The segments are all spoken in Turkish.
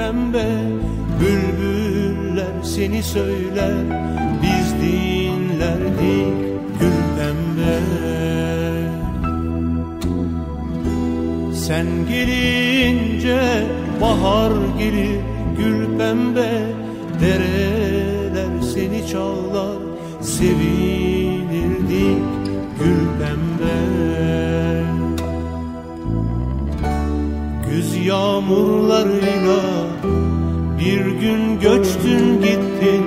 pembe Bülbüller seni söyler. Biz dinlerdik gül pembe. Sen gelince bahar gelir gül pembe. Dereler seni çağlar sevinirdik gül pembe Güz yağmurlarıyla bir gün göçtün gittin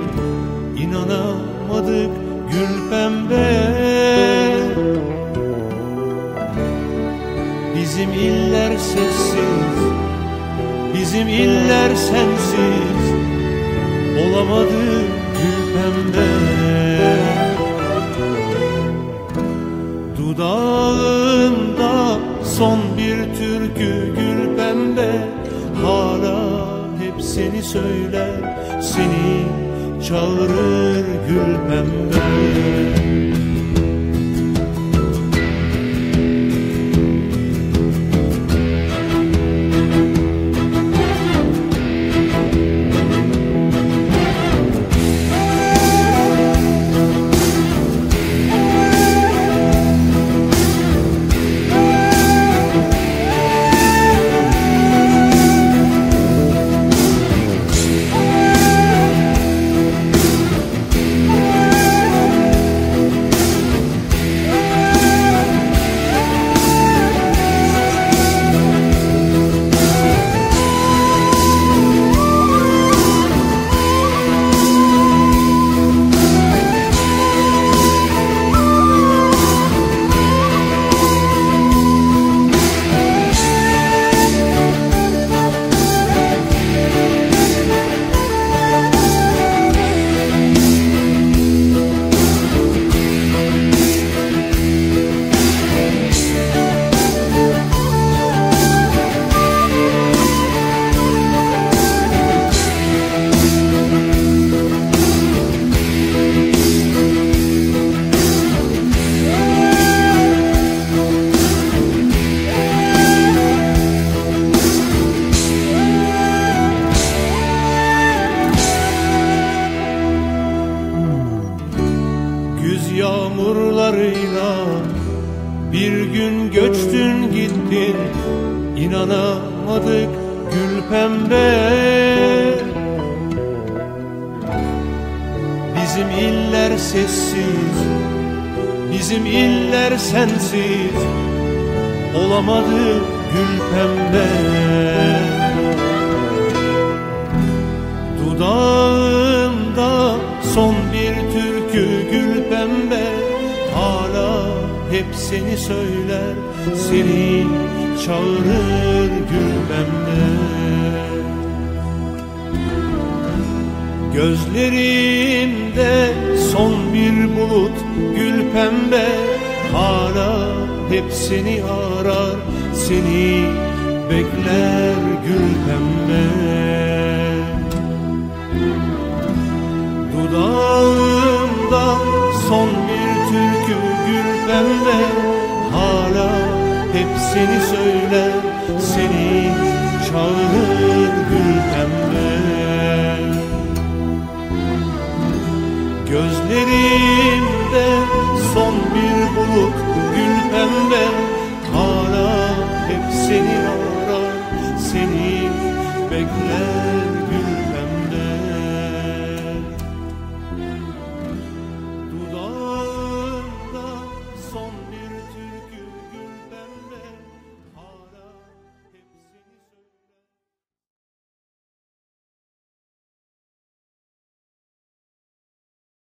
inanamadık gül pembe. Bizim iller sessiz Bizim iller sensiz Olamadı gül pembe son bir türkü gül pembe. Hala hep seni söyler Seni çağırır gül pembe yağmurlarıyla bir gün göçtün gittin inanamadık gül pembe. Bizim iller sessiz Bizim iller sensiz Olamadı gül pembe. Dudağımda son bir türkü gül hep seni söyler Seni çağırır gül pembe Gözlerimde son bir bulut gül pembe Hala hep seni arar Seni bekler gül pembe. Dudağımda son pembe Hala hep seni söyler Seni çağırır gül pembe bulut